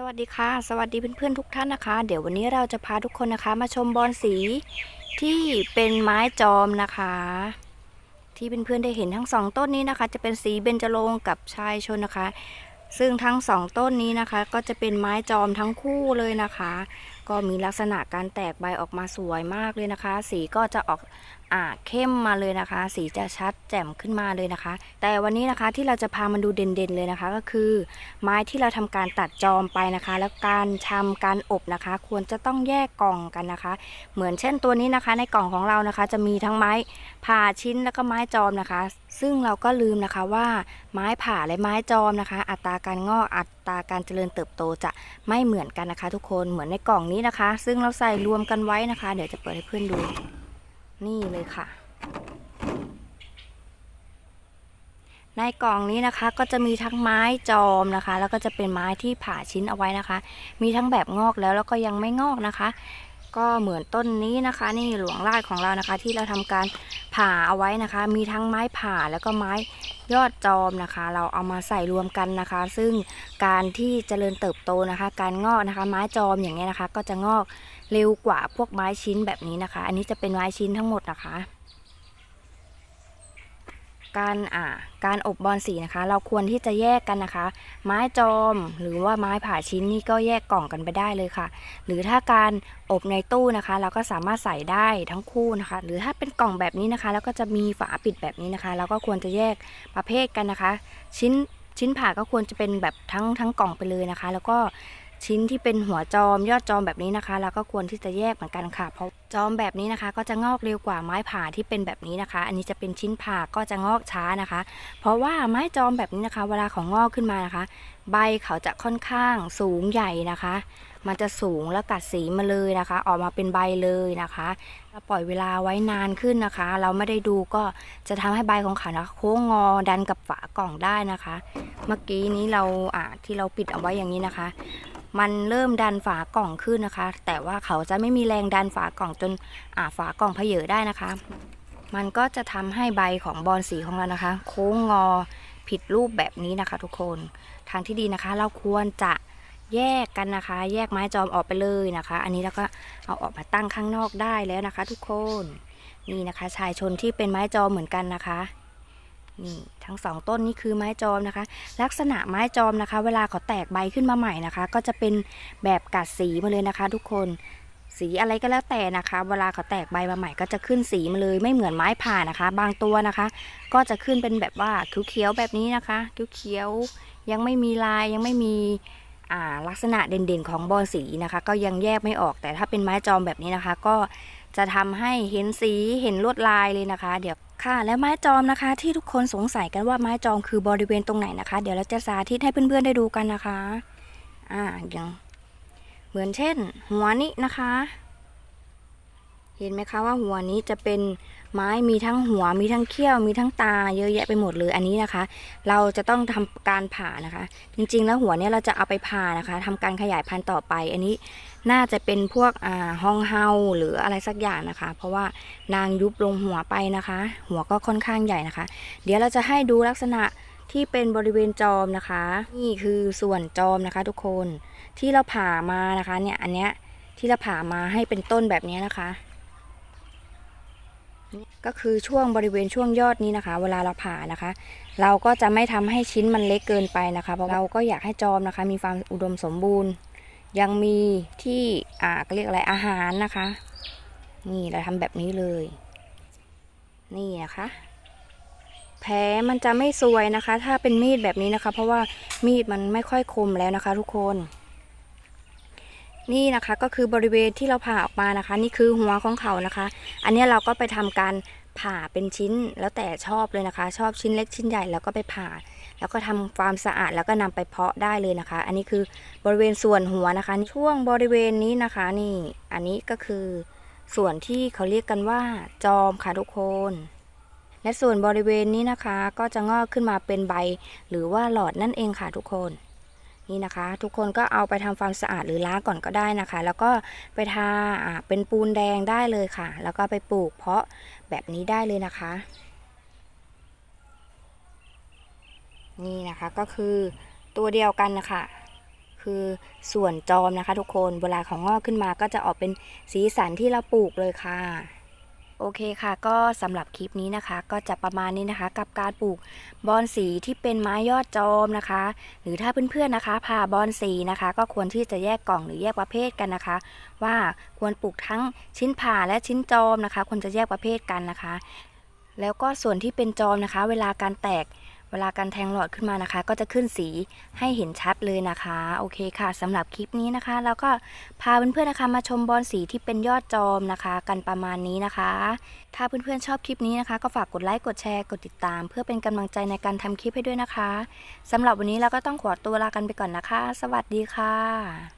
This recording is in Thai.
สวัสดีค่ะ สวัสดีเพื่อนๆทุกท่านนะคะ เดี๋ยววันนี้เราจะพาทุกคนนะคะ มาชมบอนสีที่เป็นไม้จอมนะคะ ที่เพื่อนๆได้เห็นทั้งสองต้นนี้นะคะ จะเป็นสีเบญจรงกับชายชนนะคะ ซึ่งทั้งสองต้นนี้นะคะ ก็จะเป็นไม้จอมทั้งคู่เลยนะคะ ก็มีลักษณะการแตกใบออกมาสวยมากเลยนะคะ สีก็จะออก อ่าเข้มมาเลยนะคะ สีจะชัดแจ่มขึ้นมาเลยนะคะ แต่วันนี้นะคะที่เราจะพามาดูเด่นๆเลยนะคะ ก็คือ ไม้ที่เราทำการตัดจอมไปนะคะ แล้วการทำการอบนะคะ ควรจะต้องแยกกล่องกันนะคะ เหมือนเช่นตัวนี้นะคะ ในกล่องของเรานะคะ จะมีทั้งไม้ผ่าชิ้นแล้วก็ไม้จอมนะคะ ซึ่งเราก็ลืมนะคะว่าไม้ผ่าและไม้จอมนะคะ อัตราการงอกอัตราการเจริญเติบโตจะไม่เหมือนกันนะคะ ทุกคนเหมือนในกล่องนี้นะคะ ซึ่งเราใส่รวมกันไว้นะคะ เดี๋ยวจะเปิดให้เพื่อนดู นี่เลยค่ะ ในกล่องนี้นะคะก็จะมีทั้งไม้จอมนะคะ แล้วก็จะเป็นไม้ที่ผ่าชิ้นเอาไว้นะคะ มีทั้งแบบงอกแล้วแล้วก็ยังไม่งอกนะคะ ก็เหมือนต้นนี้นะคะ นี่หลวงราชของเรานะคะ ที่เราทำการผ่าเอาไว้นะคะ มีทั้งไม้ผ่าแล้วก็ไม้ ยอดจอมนะคะ เราเอามาใส่รวมกันนะคะ ซึ่งการที่เจริญเติบโตนะคะ การงอกนะคะ ไม้จอมอย่างเงี้ยนะคะ ก็จะงอกเร็วกว่าพวกไม้ชิ้นแบบนี้นะคะ อันนี้จะเป็นไม้ชิ้นทั้งหมดนะคะ การอ่าการอบบอลสีนะคะ เราควรที่จะแยกกันนะคะ ไม้จอมหรือว่าไม้ผ่าชิ้นนี่ก็แยกกล่องกันไปได้เลยค่ะ หรือถ้าการอบในตู้นะคะ เราก็สามารถใส่ได้ทั้งคู่นะคะ หรือถ้าเป็นกล่องแบบนี้นะคะ แล้วก็จะมีฝาปิดแบบนี้นะคะ เราก็ควรจะแยกประเภทกันนะคะ ชิ้นชิ้นผ่าก็ควรจะเป็นแบบทั้งทั้งกล่องไปเลยนะคะ แล้วก็ชิ้นที่เป็นหัวจอมยอดจอมแบบนี้นะคะ เราก็ควรที่จะแยกเหมือนกันค่ะเพราะ จอมแบบนี้นะคะ ก็จะงอกเร็วกว่าไม้ผ่าที่เป็นแบบนี้นะคะ อันนี้จะเป็นชิ้นผ่าก็จะงอกช้านะคะ เพราะว่าไม้จอมแบบนี้นะคะ เวลาของงอกขึ้นมานะคะ ใบเขาจะค่อนข้างสูงใหญ่นะคะ มันจะสูงแล้วกัดสีมาเลยนะคะ ออกมาเป็นใบเลยนะคะถ้าปล่อยเวลาไว้นานขึ้นนะคะ เราไม่ได้ดูก็จะทำให้ใบของเขานะคะโค้งงอดันกับฝากล่องได้นะคะ เมื่อกี้นี้เราอ่าที่เราปิดเอาไว้อย่างนี้นะคะ มันเริ่มดันฝากล่องขึ้นนะคะ แต่ว่าเขาจะไม่มีแรงดันฝากล่องจนอ่าฝากล่องเพเยอได้นะคะ มันก็จะทำให้ใบของบอลสีของเรานะคะ โค้งงอผิดรูปแบบนี้นะคะ ทุกคนทางที่ดีนะคะ เราควรจะแยกกันนะคะ แยกไม้จอมออกไปเลยนะคะ อันนี้เราก็เอาออกมาตั้งข้างนอกได้แล้วนะคะ ทุกคนนี่นะคะ ชายชนที่เป็นไม้จอมเหมือนกันนะคะ นี่ทั้งสองต้นนี่คือไม้จอมนะคะ ลักษณะไม้จอมนะคะ เวลาเขาแตกใบขึ้นมาใหม่นะคะ ก็จะเป็นแบบกัดสีมาเลยนะคะ ทุกคนสีอะไรก็แล้วแต่นะคะ เวลาเขาแตกใบมาใหม่ก็จะขึ้นสีมาเลยไม่เหมือนไม้ผ่านะคะ บางตัวนะคะ ก็จะขึ้นเป็นแบบว่าเขียวๆแบบนี้นะคะเขียวๆยังไม่มีลายยังไม่มีอ่าลักษณะเด่นๆของบอลสีนะคะ ก็ยังแยกไม่ออกแต่ถ้าเป็นไม้จอมแบบนี้นะคะ ก็ จะทำให้เห็นสีเห็นลวดลายเลยนะคะ เดี๋ยวค่ะ แล้วไม้จอมนะคะที่ทุกคนสงสัยกันว่าไม้จอมคือบริเวณตรงไหนนะคะ เดี๋ยวเราจะสาธิตให้เพื่อนๆได้ดูกันนะคะอ่าอย่างเหมือนเช่น หัวนี้นะคะ เห็นไหมคะว่าหัวนี้จะเป็นไม้มีทั้งหัวมีทั้งเขี้ยว มีทั้งตาเยอะแยะไปหมดเลยอันนี้นะคะ เราจะต้องทำการผ่านะคะ จริงๆ แล้วหัวเนี้ยเราจะเอาไปผ่านะคะทำการขยายพันธุ์ต่อไป อันนี้ น่าจะเป็นพวกอ่าฮองเฮาหรืออะไรสักอย่างนะคะ เพราะว่านางยุบลงหัวไปนะคะ หัวก็ค่อนข้างใหญ่นะคะ เดี๋ยวเราจะให้ดูลักษณะที่เป็นบริเวณจอมนะคะ นี่คือส่วนจอมนะคะทุกคนที่เราผ่ามานะคะ เนี่ยอันเนี้ยที่เราผ่ามาให้เป็นต้นแบบนี้นะคะ ก็คือช่วงบริเวณช่วงยอดนี้นะคะ เวลาเราผ่านะคะ เราก็จะไม่ทำให้ชิ้นมันเล็กเกินไปนะคะ เพราะเราก็อยากให้จอมนะคะ มีความอุดมสมบูรณ์ ยังมีที่อ่าเรียกอะไรอาหารนะคะ นี่เราทำแบบนี้เลย นี่นะคะ แผลมันจะไม่สวยนะคะ ถ้าเป็นมีดแบบนี้นะคะ เพราะว่ามีดมันไม่ค่อยคมแล้วนะคะ ทุกคน นี่นะคะก็คือบริเวณที่เราผ่าออกมานะคะ นี่คือหัวของเขานะคะ อันนี้เราก็ไปทำการผ่าเป็นชิ้นแล้วแต่ชอบเลยนะคะ ชอบชิ้นเล็กชิ้นใหญ่แล้วก็ไปผ่า แล้วก็ทำความสะอาดแล้วก็นำไปเพาะได้เลยนะคะ อันนี้คือบริเวณส่วนหัวนะคะ ช่วงบริเวณนี้นะคะนี่ อันนี้ก็คือส่วนที่เขาเรียกกันว่า จอมค่ะทุกคน และส่วนบริเวณนี้นะคะ ก็จะงอกขึ้นมาเป็นใบ หรือว่าหลอดนั่นเองค่ะทุกคนนี่นะคะ ทุกคนก็เอาไปทำความสะอาดหรือล้างก่อนก็ได้นะคะ แล้วก็ไปทาอ่าเป็นปูนแดงได้เลยค่ะ แล้วก็ไปปลูกเพาะแบบนี้ได้เลยนะคะ นี่นะคะก็คือตัวเดียวกันนะคะคือส่วนจอมนะคะ ทุกคนเวลาของงอกขึ้นมาก็จะออกเป็นสีสันที่เราปลูกเลยค่ะ โอเคค่ะ ก็สำหรับคลิปนี้นะคะ ก็จะประมาณนี้นะคะ กับการปลูกบอนสีที่เป็นไม้ยอดจอมนะคะ หรือถ้าเพื่อนๆนะคะพาบอนสีนะคะ ก็ควรที่จะแยกกล่องหรือแยกประเภทกันนะคะ ว่าควรปลูกทั้งชิ้นผ่าและชิ้นจอมนะคะ ควรจะแยกประเภทกันนะคะ แล้วก็ส่วนที่เป็นจอมนะคะ เวลาการแตก เวลาการแทงหลอดขึ้นมานะคะ ก็จะขึ้นสีให้เห็นชัดเลยนะคะ โอเคค่ะสำหรับคลิปนี้นะคะแล้วก็พาเพื่อนๆนะคะ มาชมบอลสีที่เป็นยอดจอมนะคะ กันประมาณนี้นะคะ ถ้าเพื่อนๆชอบคลิปนี้นะคะ ก็ฝากกดไลค์กดแชร์กดติดตาม เพื่อเป็นกำลังใจในการทำคลิปให้ด้วยนะคะสำหรับวันนี้เราก็ต้องขอตัวลากันไปก่อนนะคะ สวัสดีค่ะ